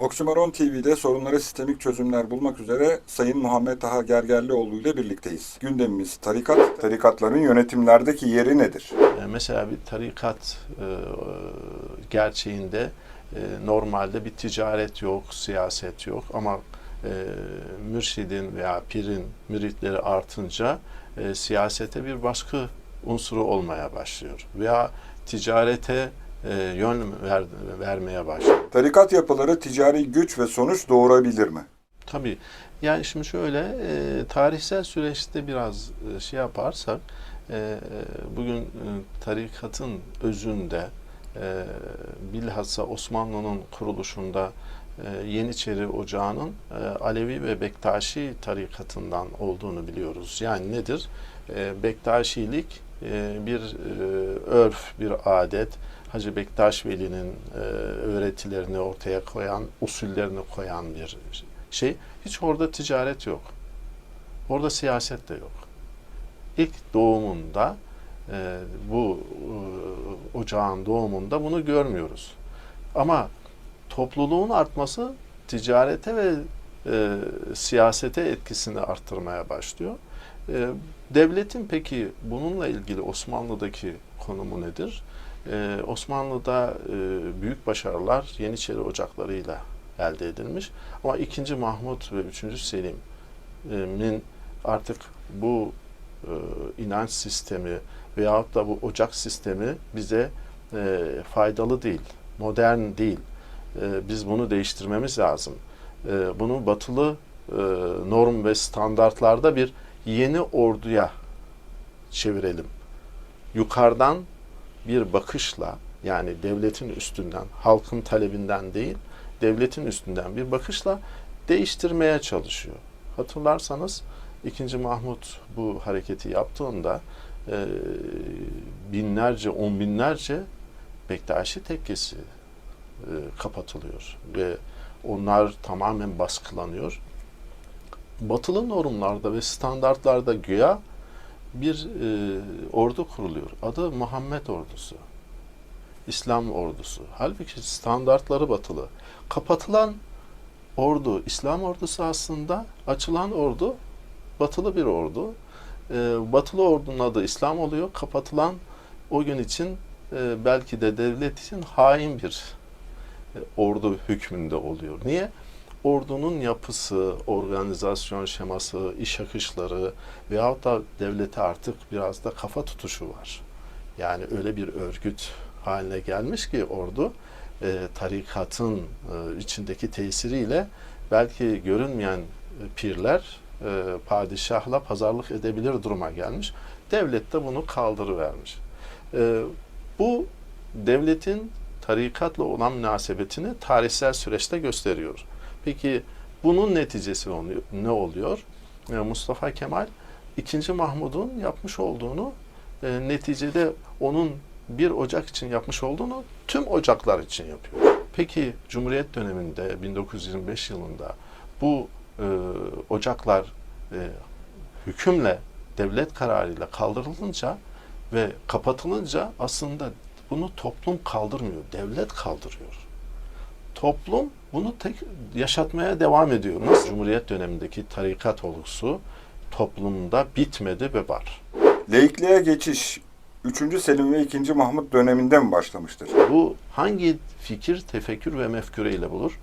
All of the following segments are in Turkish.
Oksimoron TV'de sorunlara sistemik çözümler bulmak üzere Sayın Muhammed Taha Gergerlioğlu ile birlikteyiz. Gündemimiz tarikat. Tarikatların yönetimlerdeki yeri nedir? E, Mesela bir tarikat e, gerçeğinde e, normalde bir ticaret yok, siyaset yok ama mürşidin veya pirin müritleri artınca siyasete bir baskı unsuru olmaya başlıyor veya ticarete e, yön ver, vermeye başlıyor. Tarikat yapıları ticari güç ve sonuç doğurabilir mi? Tabii. Yani şimdi şöyle e, tarihsel süreçte biraz e, şey yaparsak e, e, bugün e, tarikatın özünde e, bilhassa Osmanlı'nın kuruluşunda e, Yeniçeri Ocağı'nın e, Alevi ve Bektaşi tarikatından olduğunu biliyoruz. Yani nedir? E, Bektaşilik e, bir e, örf, bir adet, Hacı Bektaş Veli'nin e, öğretilerini ortaya koyan, usullerini koyan bir şey. Hiç orada ticaret yok. Orada siyaset de yok. İlk doğumunda e, bu e, ocağın doğumunda bunu görmüyoruz. Ama topluluğun artması ticarete ve e, siyasete etkisini arttırmaya başlıyor. E, devletin peki bununla ilgili Osmanlı'daki konumu nedir? E, Osmanlı'da e, büyük başarılar Yeniçeri ocaklarıyla elde edilmiş. Ama 2. Mahmut ve 3. Selim'in artık bu e, inanç sistemi veyahut da bu ocak sistemi bize e, faydalı değil, modern değil. E, biz bunu değiştirmemiz lazım. E, bunu batılı e, norm ve standartlarda bir yeni orduya çevirelim. Yukarıdan bir bakışla yani devletin üstünden, halkın talebinden değil, devletin üstünden bir bakışla değiştirmeye çalışıyor. Hatırlarsanız 2. Mahmut bu hareketi yaptığında e, binlerce, on binlerce Bektaşi tekkesi e, kapatılıyor ve onlar tamamen baskılanıyor. Batılı normlarda ve standartlarda güya bir e, ordu kuruluyor. Adı Muhammed Ordusu. İslam ordusu. Halbuki standartları batılı. Kapatılan ordu, İslam ordusu aslında açılan ordu batılı bir ordu. E, batılı ordunun adı İslam oluyor. Kapatılan o gün için e, belki de devlet için hain bir e, ordu hükmünde oluyor. Niye? Ordunun yapısı, organizasyon şeması, iş akışları veyahut da devlete artık biraz da kafa tutuşu var. Yani öyle bir örgüt haline gelmiş ki ordu e, tarikatın e, içindeki tesiriyle belki görünmeyen e, pirler e, padişahla pazarlık edebilir duruma gelmiş. Devlet de bunu kaldırıvermiş. E, bu devletin tarikatla olan münasebetini tarihsel süreçte gösteriyor. Peki bunun neticesi ne oluyor? E, Mustafa Kemal 2. Mahmud'un yapmış olduğunu e, neticede onun bir ocak için yapmış olduğunu tüm ocaklar için yapıyor. Peki Cumhuriyet döneminde 1925 yılında bu e, ocaklar e, hükümle devlet kararıyla kaldırılınca ve kapatılınca aslında bunu toplum kaldırmıyor, devlet kaldırıyor. Toplum bunu tek yaşatmaya devam ediyor. Nasıl? Cumhuriyet dönemindeki tarikat olgusu toplumda bitmedi ve var. Laikliğe geçiş 3. Selim ve 2. Mahmut döneminde mi başlamıştır? Bu hangi fikir, tefekkür ve mefküre ile bulur?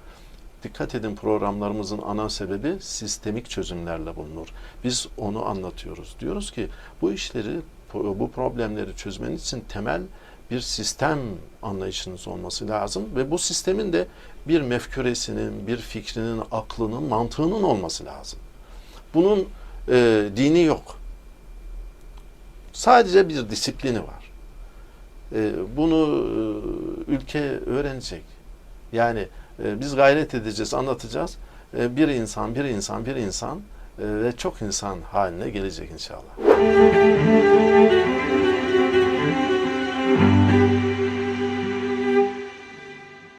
Dikkat edin programlarımızın ana sebebi sistemik çözümlerle bulunur. Biz onu anlatıyoruz. Diyoruz ki bu işleri, bu problemleri çözmeniz için temel bir sistem anlayışınız olması lazım ve bu sistemin de bir mefküresinin, bir fikrinin, aklının, mantığının olması lazım. Bunun e, dini yok. Sadece bir disiplini var. E, bunu e, ülke öğrenecek. Yani e, biz gayret edeceğiz, anlatacağız. E, bir insan, bir insan, bir insan e, ve çok insan haline gelecek inşallah.